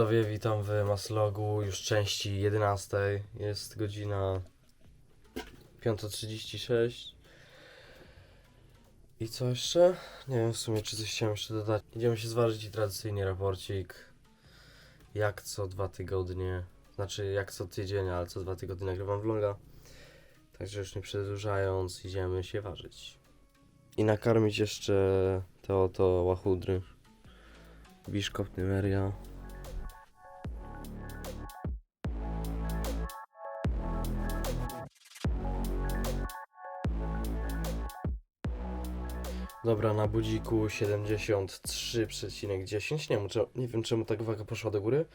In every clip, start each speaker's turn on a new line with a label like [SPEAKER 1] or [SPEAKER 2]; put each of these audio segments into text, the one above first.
[SPEAKER 1] widzowie, witam w Maslogu już części 11. Jest godzina 5.36. I co jeszcze? Nie wiem w sumie, czy coś chciałem jeszcze dodać. Idziemy się zważyć i tradycyjnie raporcik. Jak co dwa tygodnie. Znaczy, jak co tydzień, ale co dwa tygodnie nagrywam vloga. Także już nie przedłużając, idziemy się ważyć. I nakarmić jeszcze te oto łachudry. Biszkopt Nymeria. Dobra, na budziku 73,10. Nie, nie wiem czemu tak waga poszła do góry.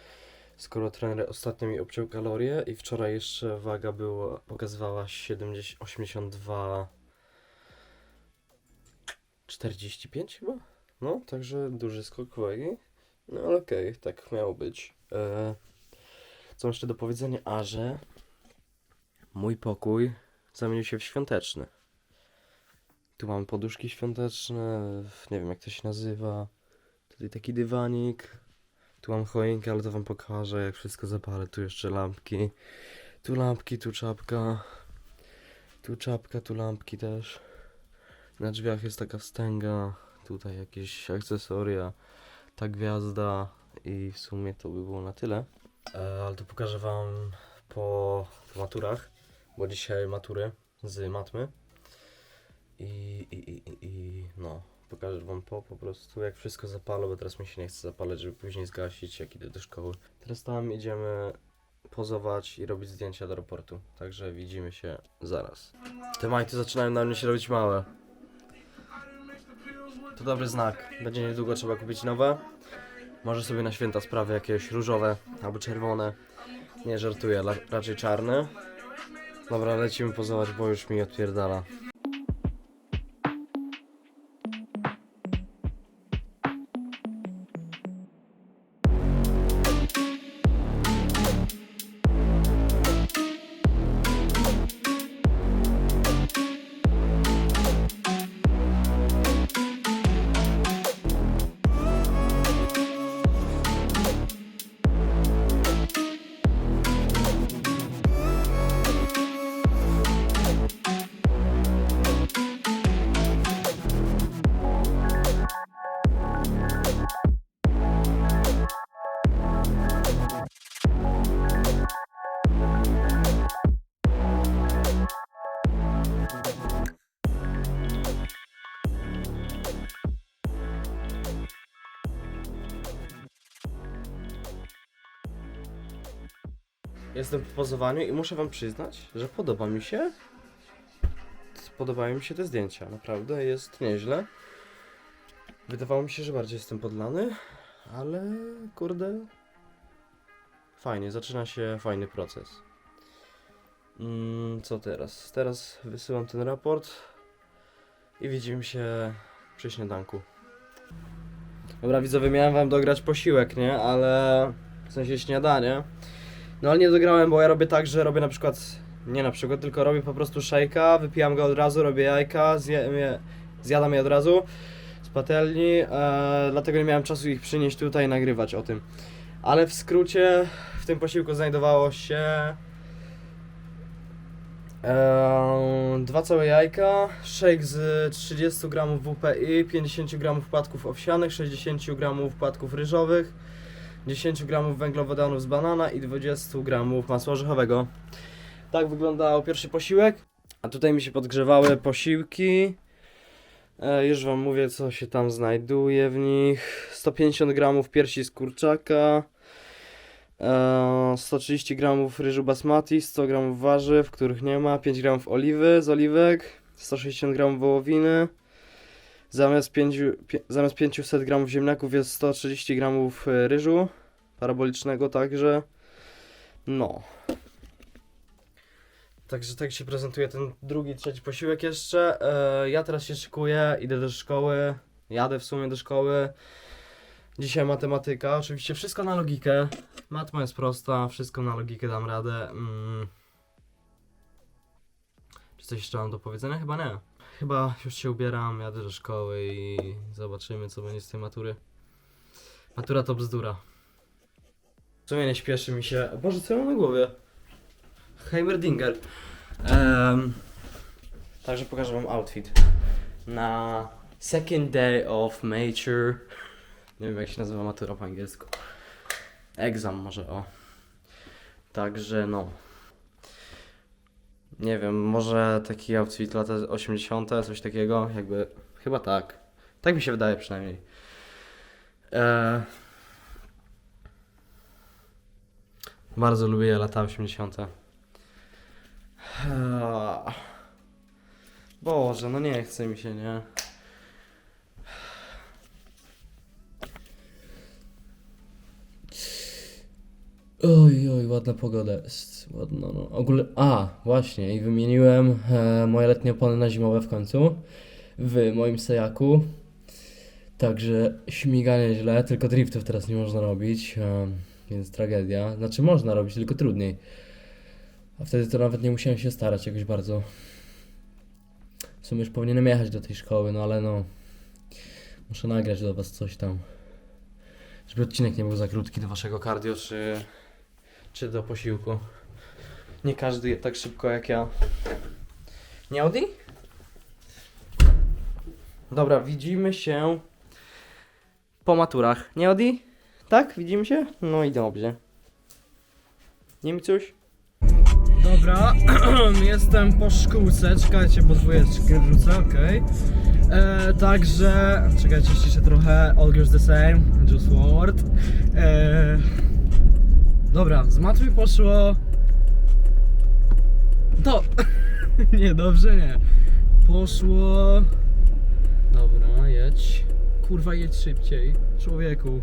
[SPEAKER 1] Skoro trener ostatnio mi obciął kalorie i wczoraj jeszcze waga była, pokazywała 70, 82 45 chyba? No, także duży skok wagi. No okej, tak miało być. E, co jeszcze do powiedzenia? A że mój pokój zamienił się w świąteczny. Tu mam poduszki świąteczne, nie wiem jak to się nazywa. Tutaj taki dywanik. Tu mam choinkę, ale to wam pokażę jak wszystko zapalę. Tu jeszcze lampki. Tu lampki, tu czapka. Tu czapka, tu lampki też. Na drzwiach jest taka wstęga. Tutaj jakieś akcesoria. Ta gwiazda. I w sumie to by było na tyle. E, ale to pokażę wam po, po maturach. Bo dzisiaj matury z matmy. I, i, i, i, no, pokażę wam po po prostu jak wszystko zapalę, bo teraz mi się nie chce zapalać, żeby później zgasić jak idę do szkoły. Teraz tam idziemy pozować i robić zdjęcia do raportu, także widzimy się zaraz. Te majty zaczynają na mnie się robić małe. To dobry znak, będzie niedługo trzeba kupić nowe. Może sobie na święta sprawię jakieś różowe albo czerwone. Nie żartuję, raczej czarne. Dobra, lecimy pozować, bo już mi odpierdala. Jestem w pozowaniu i muszę wam przyznać, że podoba mi się. Podobają mi się te zdjęcia, naprawdę jest nieźle. Wydawało mi się, że bardziej jestem podlany, ale kurde. Fajnie, zaczyna się fajny proces. Mm, co teraz? Teraz wysyłam ten raport i widzimy się przy śniadanku. Dobra, widzowie, miałem wam dograć posiłek, nie? Ale w sensie śniadanie. No ale nie dograłem, bo ja robię tak, że robię na przykład, nie na przykład, tylko robię po prostu szejka, wypijam go od razu, robię jajka, zjem je, zjadam je od razu z patelni, e, dlatego nie miałem czasu ich przynieść tutaj i nagrywać o tym. Ale w skrócie w tym posiłku znajdowało się e, dwa całe jajka, shake z 30 g WPI, 50 g płatków owsianych, 60 g płatków ryżowych, 10 g węglowodanów z banana i 20 g masła orzechowego. Tak wyglądał pierwszy posiłek. A tutaj mi się podgrzewały posiłki. E, już wam mówię, co się tam znajduje w nich. 150 g piersi z kurczaka. E, 130 g ryżu basmati, 100 g warzyw, których nie ma, 5 g oliwy z oliwek, 160 g wołowiny. Zamiast, 5, pie, zamiast 500 g ziemniaków jest 130 g ryżu parabolicznego także. No. Także tak się prezentuje ten drugi, trzeci posiłek jeszcze. E, ja teraz się szykuję, idę do szkoły. Jadę w sumie do szkoły. Dzisiaj matematyka. Oczywiście wszystko na logikę. Matma jest prosta, wszystko na logikę dam radę. Mm. Czy coś jeszcze mam do powiedzenia? Chyba nie. Chyba już się ubieram, jadę do szkoły i zobaczymy co będzie z tej matury. Matura to bzdura. W sumie nie śpieszy mi się. Boże, co ja mam na głowie? Heimerdinger. Um, także pokażę wam outfit. Na second day of mature. Nie wiem jak się nazywa matura po angielsku. Exam może o. Także no. Nie wiem, może taki outfit lata 80, coś takiego, jakby. Chyba tak. Tak mi się wydaje przynajmniej. Eee, bardzo lubię lata 80. Eee, Boże, no nie chce mi się, nie? Oj, oj, ładna pogoda jest. Ładno, no. Ogólnie, a, właśnie, i wymieniłem e, moje letnie opony na zimowe w końcu w moim Sejaku. Także śmiganie źle, tylko driftów teraz nie można robić, e, więc tragedia. Znaczy można robić, tylko trudniej. A wtedy to nawet nie musiałem się starać jakoś bardzo. W sumie już powinienem jechać do tej szkoły, no ale no. Muszę nagrać do was coś tam. Żeby odcinek nie był za krótki do waszego cardio, czy, czy do posiłku. Nie każdy je tak szybko jak ja. Nie Audi? Dobra, widzimy się po maturach. Nie Audi? Tak? Widzimy się? No i dobrze. Nie mi coś?
[SPEAKER 2] Dobra, jestem po szkółce, czekajcie, bo dwójeczkę wrzucę, okej. E, Także, czekajcie, ściszę trochę, all goes the same, just forward. E, dobra, z mat mi poszło... To... nie, dobrze, nie. Poszło... Dobra, jedź. Kurwa, jedź szybciej, człowieku.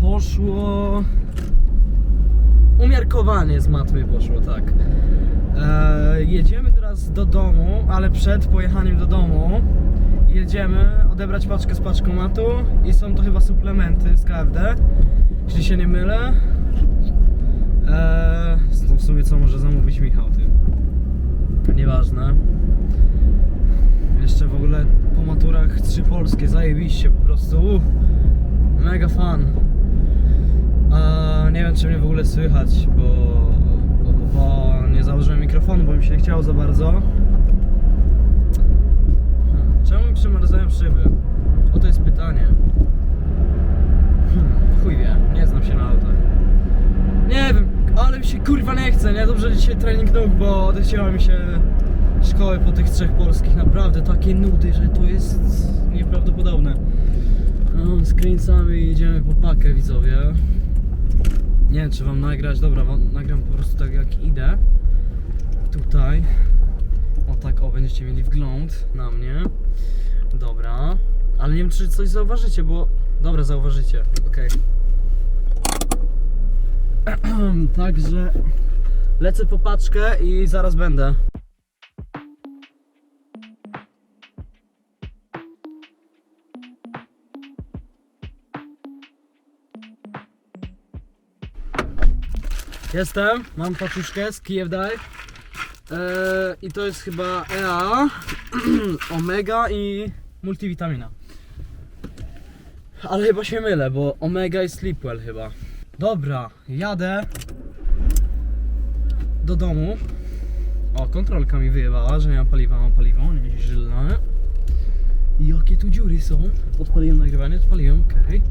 [SPEAKER 2] Poszło... Umiarkowanie z matmy poszło, tak. E, jedziemy teraz do domu, ale przed pojechaniem do domu jedziemy odebrać paczkę z paczkomatu i są to chyba suplementy z KFD, jeśli się nie mylę. E, no w sumie co może zamówić Michał, ty? Nieważne. Jeszcze w ogóle po maturach trzy polskie, zajebiście po prostu. Uff, mega fan. A nie wiem, czy mnie w ogóle słychać, bo, bo, bo nie założyłem mikrofonu, bo mi się nie chciało za bardzo. Hmm, Czemu mi przymarzają szyby? Oto jest pytanie. Hmm, chuj wie, nie znam się na autach. Nie wiem, ale mi się kurwa nie chce, nie? Dobrze dzisiaj trening nóg, bo odechciała mi się szkoły po tych trzech polskich. Naprawdę takie nudy, że to jest nieprawdopodobne. No, skręcamy i idziemy po pakę, widzowie. Nie wiem, czy wam nagrać. Dobra, wam nagram po prostu tak jak idę. Tutaj. O tak, o, będziecie mieli wgląd na mnie. Dobra. Ale nie wiem, czy coś zauważycie, bo... Dobra, zauważycie. Okej. Także... Lecę po paczkę i zaraz będę. Jestem, mam paczuszkę z Kiev Dive eee, i to jest chyba EA, Omega i multivitamina. Ale chyba się mylę, bo Omega i Sleepwell chyba. Dobra, jadę do domu. O, kontrolka mi wyjebała, że nie mam paliwa, mam paliwo, nieźle. Jakie tu dziury są? Odpaliłem nagrywanie, odpaliłem, okej.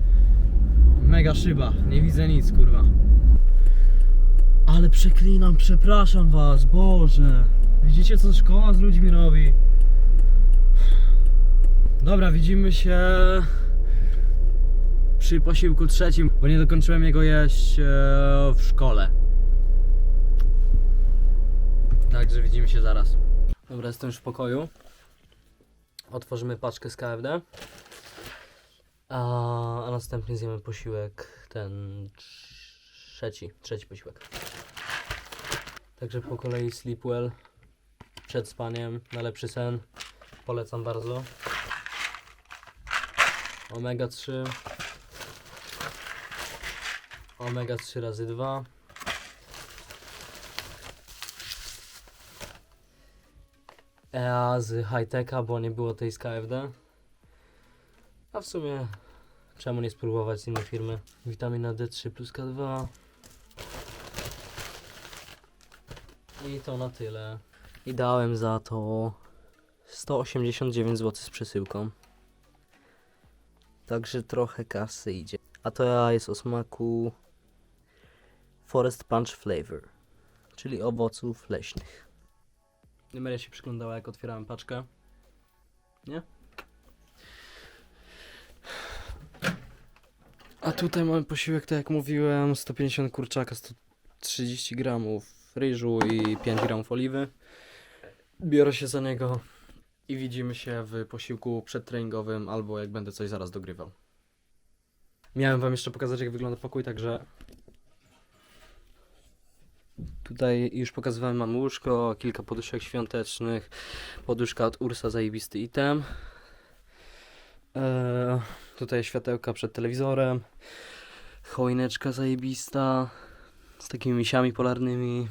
[SPEAKER 2] Mega szyba, nie widzę nic, kurwa. Ale przeklinam, przepraszam was, Boże. Widzicie co szkoła z ludźmi robi? Dobra, widzimy się przy posiłku trzecim, bo nie dokończyłem jego jeść e, w szkole. Także widzimy się zaraz.
[SPEAKER 1] Dobra, jestem już w pokoju. Otworzymy paczkę z KFD. A, a następnie zjemy posiłek, ten trzeci, trzeci posiłek. Także po kolei Sleepwell przed spaniem na lepszy sen. Polecam bardzo. Omega 3. Omega 3 razy 2. EA z Hightecha, bo nie było tej z KFD. A w sumie
[SPEAKER 2] Czemu nie spróbować z innej firmy? Witamina D3 plus K2. I to na tyle. I dałem za to 189 zł z przesyłką. Także trochę kasy idzie. A to ja jest o smaku Forest Punch Flavor, czyli owoców leśnych. Numeria się przyglądała jak otwierałem paczkę. Nie? A tutaj mamy posiłek, tak jak mówiłem, 150 kurczaka, 130 gramów ryżu i 5 gramów oliwy. Biorę się za niego i widzimy się w posiłku przedtreningowym albo jak będę coś zaraz dogrywał. Miałem wam jeszcze pokazać jak wygląda pokój, także tutaj już pokazywałem mam łóżko, kilka poduszek świątecznych, poduszka od Ursa zajebisty item. Eee, tutaj światełka przed telewizorem, choineczka zajebista z takimi misiami polarnymi,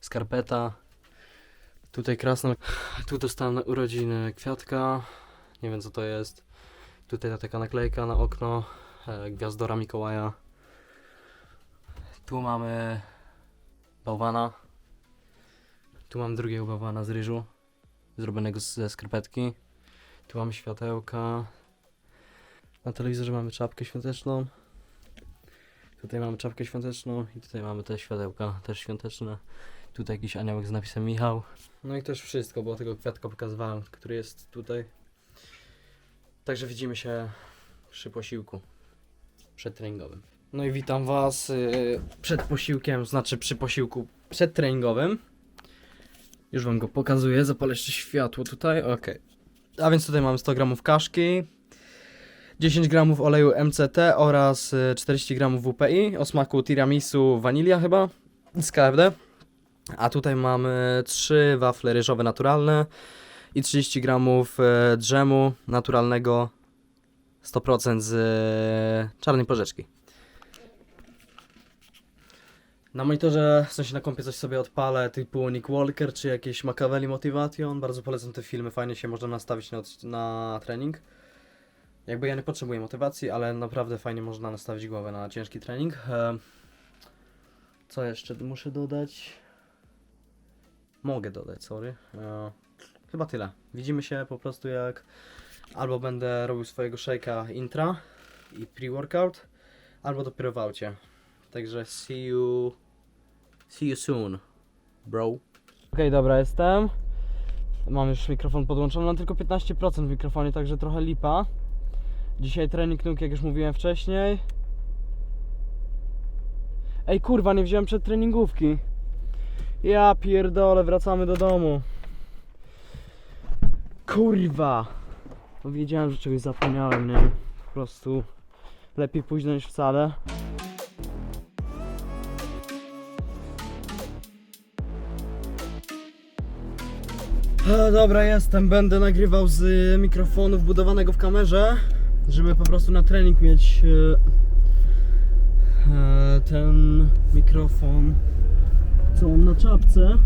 [SPEAKER 2] skarpeta. Tutaj krasno. Tu dostałem na urodziny kwiatka. Nie wiem co to jest. Tutaj ta taka naklejka na okno. E, gwiazdora Mikołaja. Tu mamy bałwana. Tu mam drugiego bałwana z ryżu. Zrobionego ze skarpetki. Tu mamy światełka. Na telewizorze mamy czapkę świąteczną. Tutaj mamy czapkę świąteczną i tutaj mamy te światełka też świąteczne. Tutaj jakiś aniołek z napisem Michał. No i też wszystko, bo tego kwiatka pokazywałem, który jest tutaj. Także widzimy się przy posiłku przedtreningowym. No i witam Was yy, przed posiłkiem, znaczy przy posiłku przedtreningowym. Już Wam go pokazuję, zapalę jeszcze światło tutaj, ok. A więc tutaj mamy 100 gramów kaszki, 10 gramów oleju MCT oraz y, 40 gramów WPI o smaku tiramisu wanilia chyba z KFD. A tutaj mamy 3 wafle ryżowe naturalne i 30 gramów e, drzemu naturalnego 100% z czarnej porzeczki. Na monitorze, w sensie na kompie coś sobie odpalę typu Nick Walker czy jakieś Machiavelli Motivation. Bardzo polecam te filmy, fajnie się można nastawić na, na trening. Jakby ja nie potrzebuję motywacji, ale naprawdę fajnie można nastawić głowę na ciężki trening. E, Co jeszcze muszę dodać? Mogę dodać, sorry. E, chyba tyle. Widzimy się po prostu jak albo będę robił swojego shake'a intra i pre-workout, albo dopiero w aucie. Także see you, see you soon, bro. Okej, dobra, jestem. Mam już mikrofon podłączony, mam tylko 15% w mikrofonie, także trochę lipa. Dzisiaj trening nóg, jak już mówiłem wcześniej. Ej, kurwa, nie wziąłem przedtreningówki. Ja pierdolę, wracamy do domu. Kurwa. No wiedziałem, że czegoś zapomniałem, nie? Po prostu lepiej późno niż wcale. E, dobra, jestem. Będę nagrywał z y, mikrofonu wbudowanego w kamerze, żeby po prostu na trening mieć e, e, ten mikrofon, co mam na czapce.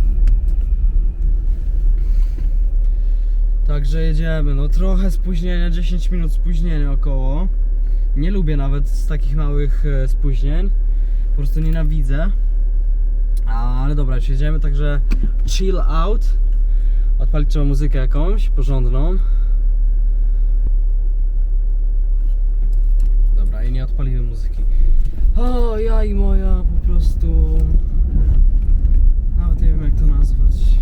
[SPEAKER 2] Także jedziemy. No trochę spóźnienia, 10 minut spóźnienia około. Nie lubię nawet z takich małych e, spóźnień. Po prostu nienawidzę. Ale dobra, już jedziemy, także chill out. Odpalić trzeba muzykę jakąś, porządną. Dobra, i nie odpaliłem muzyki. O, ja i moja po prostu. Nawet nie wiem jak to nazwać.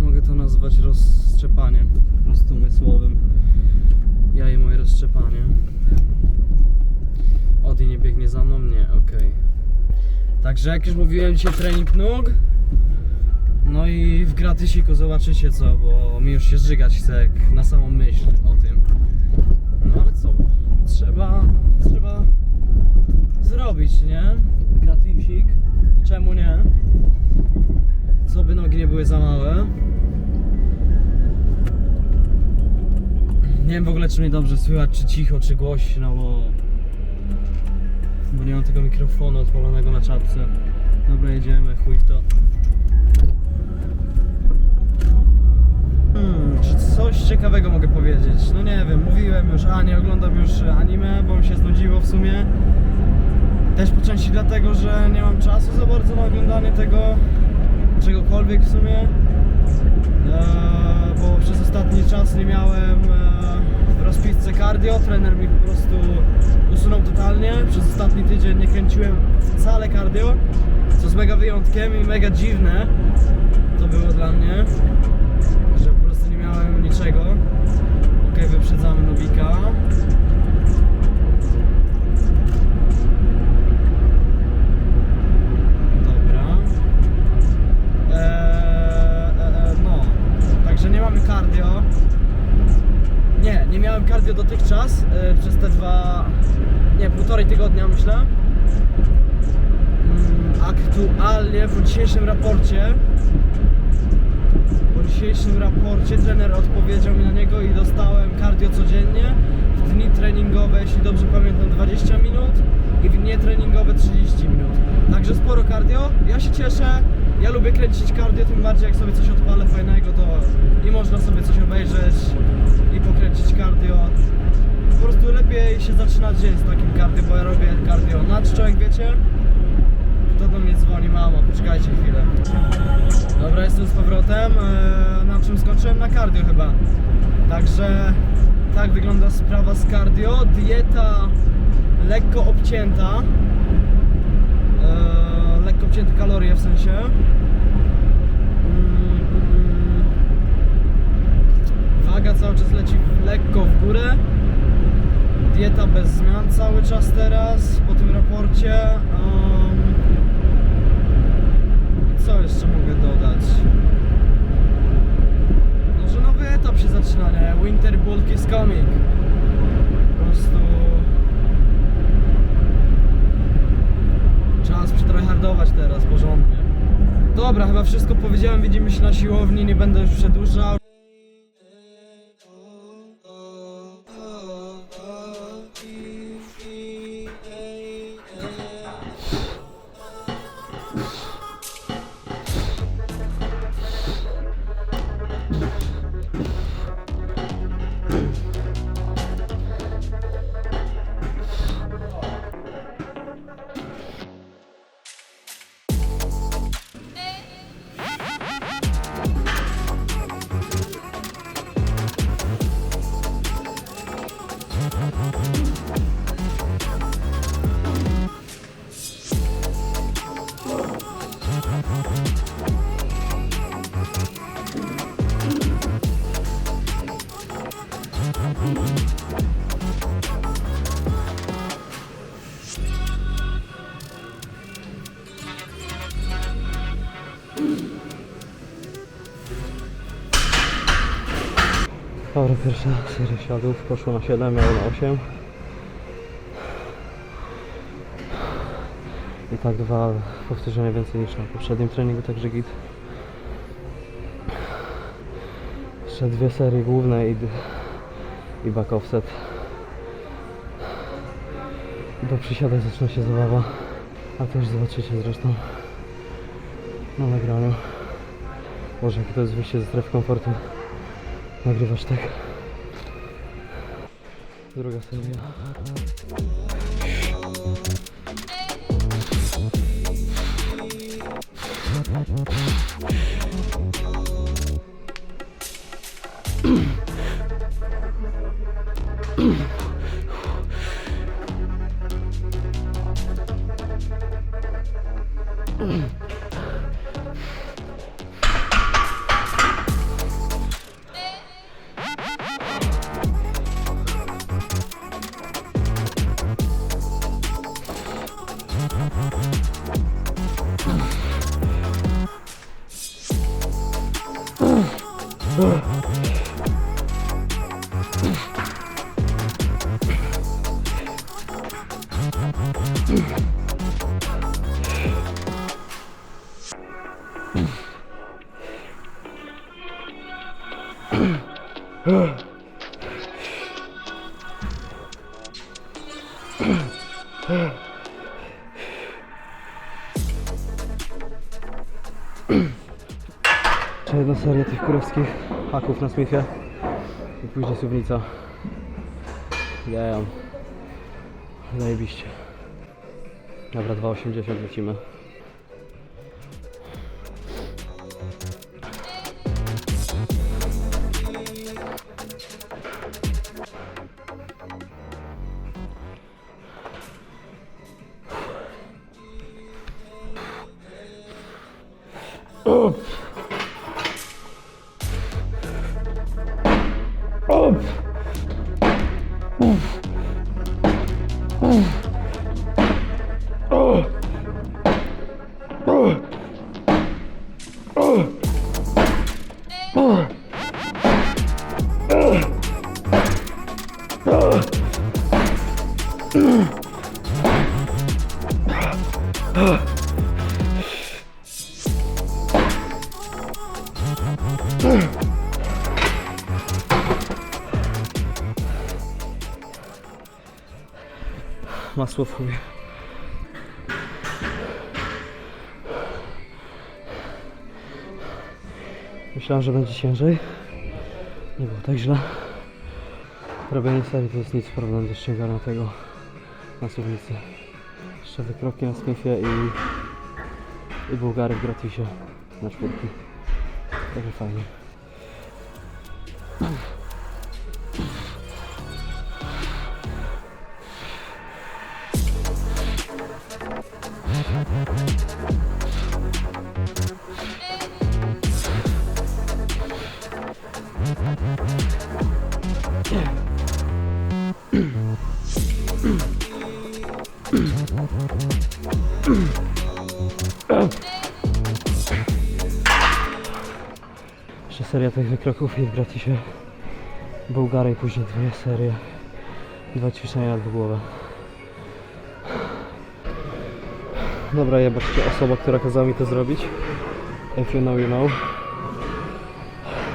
[SPEAKER 2] Mogę to nazwać rozszczepaniem po prostu umysłowym. Ja i moje rozszczepanie. Odi nie biegnie za mną? Nie, okej. Także jak już mówiłem dzisiaj trening nóg. No i w gratysiku zobaczycie co, bo mi już się żygać chce na samą myśl o tym. No ale co? Trzeba, trzeba zrobić, nie? Gratisik. Czemu nie? Co by nogi nie były za małe. Nie wiem w ogóle czy mnie dobrze słychać, czy cicho, czy głośno, bo... Bo nie mam tego mikrofonu odpalonego na czapce. Dobra, jedziemy, chuj w to. Hmm, czy coś ciekawego? mogę powiedzieć? No nie wiem, mówiłem już, a nie oglądam już anime, bo mi się znudziło w sumie. Też po części dlatego, że nie mam czasu za bardzo na oglądanie tego, czegokolwiek w sumie. Eee, bo przez ostatni czas nie miałem w rozpisce cardio, trener mi po prostu usunął totalnie. Przez ostatni tydzień nie kręciłem wcale cardio, co jest mega wyjątkiem i mega dziwne to było dla mnie, że po prostu nie miałem niczego. Okej, wyprzedzamy Nubika. Dobra. Eee, e, e, no, także nie mamy cardio. Nie, nie miałem cardio dotychczas e, przez te dwa, nie, półtorej tygodnia myślę. Mm, Aktualnie po dzisiejszym raporcie po dzisiejszym raporcie trener odpowiedział mi na niego i dostałem cardio codziennie. W dni treningowe, jeśli dobrze pamiętam, 20 minut i w nietreningowe 30 minut. Także sporo cardio. Ja się cieszę. Ja lubię kręcić cardio, tym bardziej jak sobie coś odpalę fajnego, to i można sobie coś obejrzeć i pokręcić cardio. Po prostu lepiej się zaczyna dzień z takim cardio, bo ja robię cardio na czczo, jak wiecie. Kto do mnie dzwoni? Mama, poczekajcie chwilę. Powrotem. Eee, Na czym skończyłem? Na cardio chyba. Także tak wygląda sprawa z cardio. Dieta lekko obcięta. Eee, lekko obcięte kalorie w sensie. Mm. Waga cały czas leci lekko w górę. Dieta bez zmian cały czas teraz po tym raporcie. Co jeszcze mogę dodać? Etap się zaczyna, nie? Winter Bulk is coming. Po prostu... Czas przetryhardować teraz porządnie. Dobra, chyba wszystko powiedziałem, widzimy się na siłowni, nie będę już przedłużał.
[SPEAKER 3] Pierwsza seria siadów poszło na 7, miało na 8. I tak dwa powtórzenia więcej niż na poprzednim treningu, także git. Jeszcze dwie serie główne i, i back offset. I po przysiadach zaczyna się zabawa. A już zobaczycie zresztą na nagraniu. Boże, jakie to jest wyjście ze strefy komfortu. Nagrywasz tak. Druga seria. Jeszcze jedna seria tych kurewskich haków na Smithie. I później suwnica. Damn. Zajebiście. Dobra, 2,80 lecimy. Masło w chuj. Myślałem, że będzie ciężej. Nie było tak źle. Robienie serii to jest nic problem do ściągania tego na suwnicy. Jeszcze wykroki na Smithie i, i Bułgary w gratisie na czwórki. Także fajnie. Jeszcze seria tych wykroków i w gratisie Bułgary i później dwie serie. Dwa ćwiczenia nad głowę. Dobra, jebać cię osoba, która kazała mi to zrobić. If you know, you know.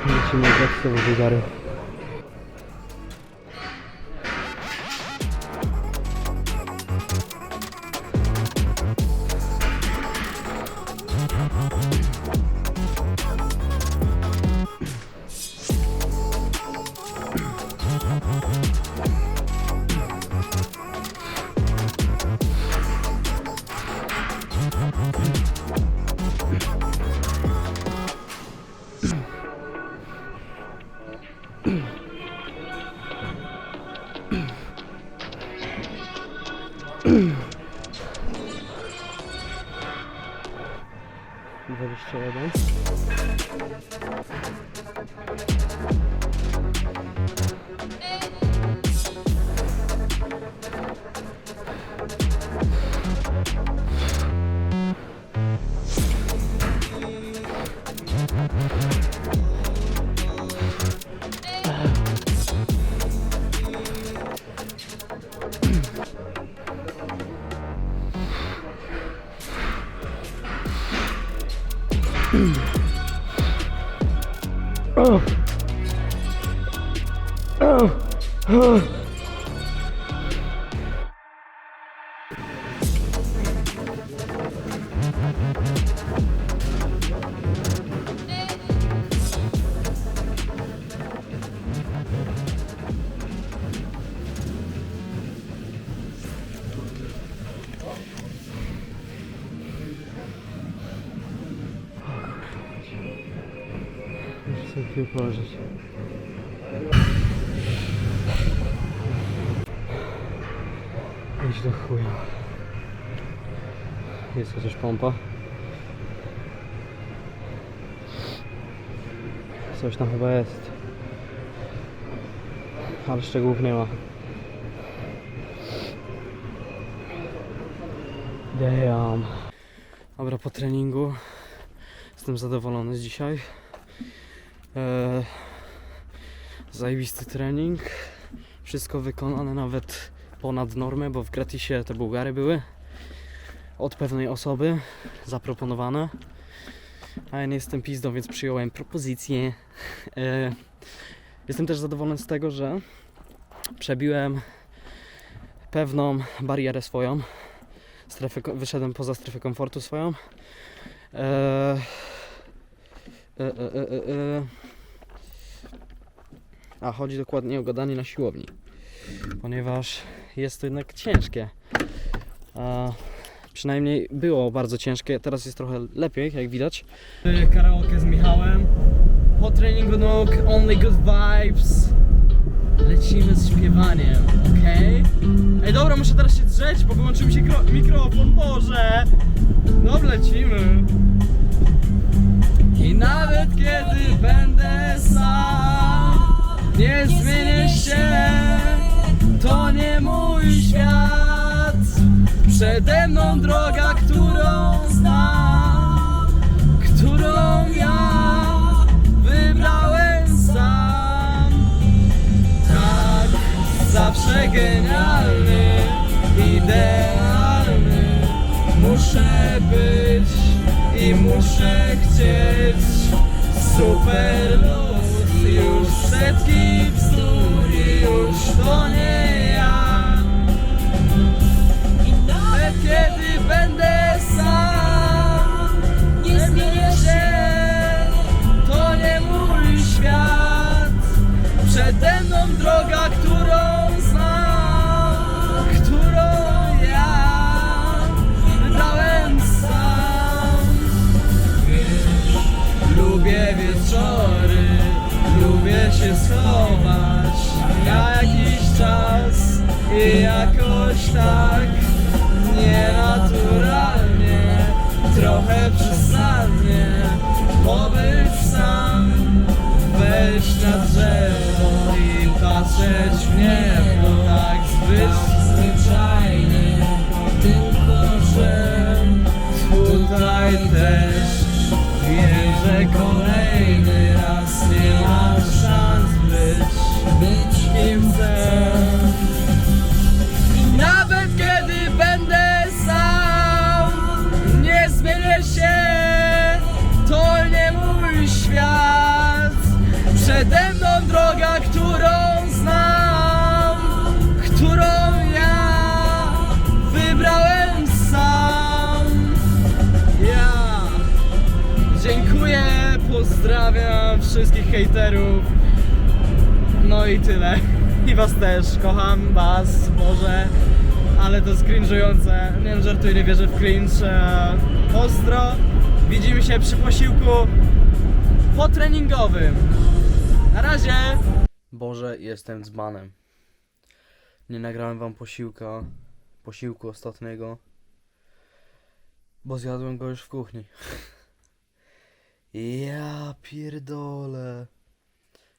[SPEAKER 3] Lecimy grać z tobą Bułgary. Dwadzieścia chwilę położyć. Idź do chuja. Jest chociaż pompa. Coś tam chyba jest. Ale szczegółów nie ma. Damn. Dobra, po treningu jestem zadowolony z dzisiaj. Eee, zajebisty trening. Wszystko wykonane nawet ponad normę, bo w gratisie te Bułgary były od pewnej osoby zaproponowane. A ja nie jestem pizdą, więc przyjąłem propozycję. Eee, jestem też zadowolony z tego, że przebiłem pewną barierę swoją. Strefę, wyszedłem poza strefę komfortu swoją. Eee, e, e, e, e, e.
[SPEAKER 2] A chodzi dokładnie o gadanie na siłowni. Ponieważ jest to jednak ciężkie. A przynajmniej było bardzo ciężkie, teraz jest trochę lepiej, jak widać. Karaoke z Michałem. Po treningu nóg, only good vibes. Lecimy z śpiewaniem, okej? Ej, dobra, muszę teraz się drzeć, bo wyłączył mi się kro- mikrofon, Boże! Dobra, lecimy. I nawet kiedy będę sam, nie zmienię się. To nie mój świat. Przede mną droga, którą znam, którą ja wybrałem sam. Tak, zawsze genialny, idealny. Muszę być i muszę chcieć super luz. Już setki bzdur już to nie jakoś tak nienaturalnie, trochę przesadnie pobyć sam, wejść na drzewo i patrzeć w niebo tak zbyt zwyczajnie, tylko że tutaj też wiem, pozdrawiam wszystkich hejterów. No i tyle. I was też, kocham was, Boże. Ale to jest. Nie wiem, żartuję, nie wierzę w cringe. E, Ostro. Widzimy się przy posiłku potreningowym. Na razie. Boże, jestem dzbanem. Nie nagrałem wam posiłka, posiłku ostatniego, bo zjadłem go już w kuchni. Ja pierdolę.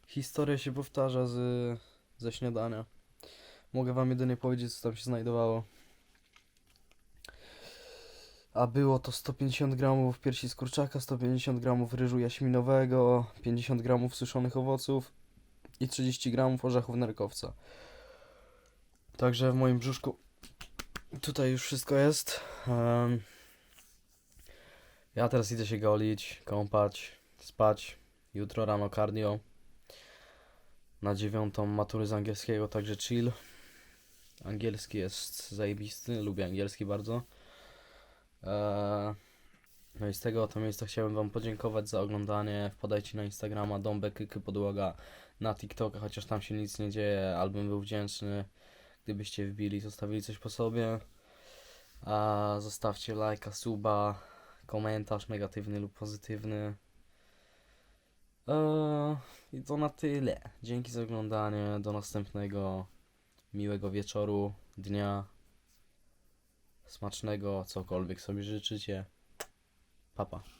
[SPEAKER 2] Historia się powtarza z, ze śniadania. Mogę wam jedynie powiedzieć, co tam się znajdowało. A było to 150 gramów piersi z kurczaka, 150 gramów ryżu jaśminowego, 50 gramów suszonych owoców i 30 gramów orzechów nerkowca. Także w moim brzuszku tutaj już wszystko jest. Em, ja teraz idę się golić, kąpać, spać. Jutro rano cardio. Na dziewiątą matury z angielskiego, także chill. Angielski jest zajebisty, lubię angielski bardzo. Eee, no i z tego oto miejsca chciałem Wam podziękować za oglądanie. Wpadajcie na Instagrama Dąbek Podłoga, na TikToka, chociaż tam się nic nie dzieje, ale bym był wdzięczny, gdybyście wbili, zostawili coś po sobie. A zostawcie lajka, suba, komentarz negatywny lub pozytywny. Eee, I to na tyle. Dzięki za oglądanie. Do następnego. Miłego wieczoru, dnia. Smacznego, cokolwiek sobie życzycie. Papa. Pa.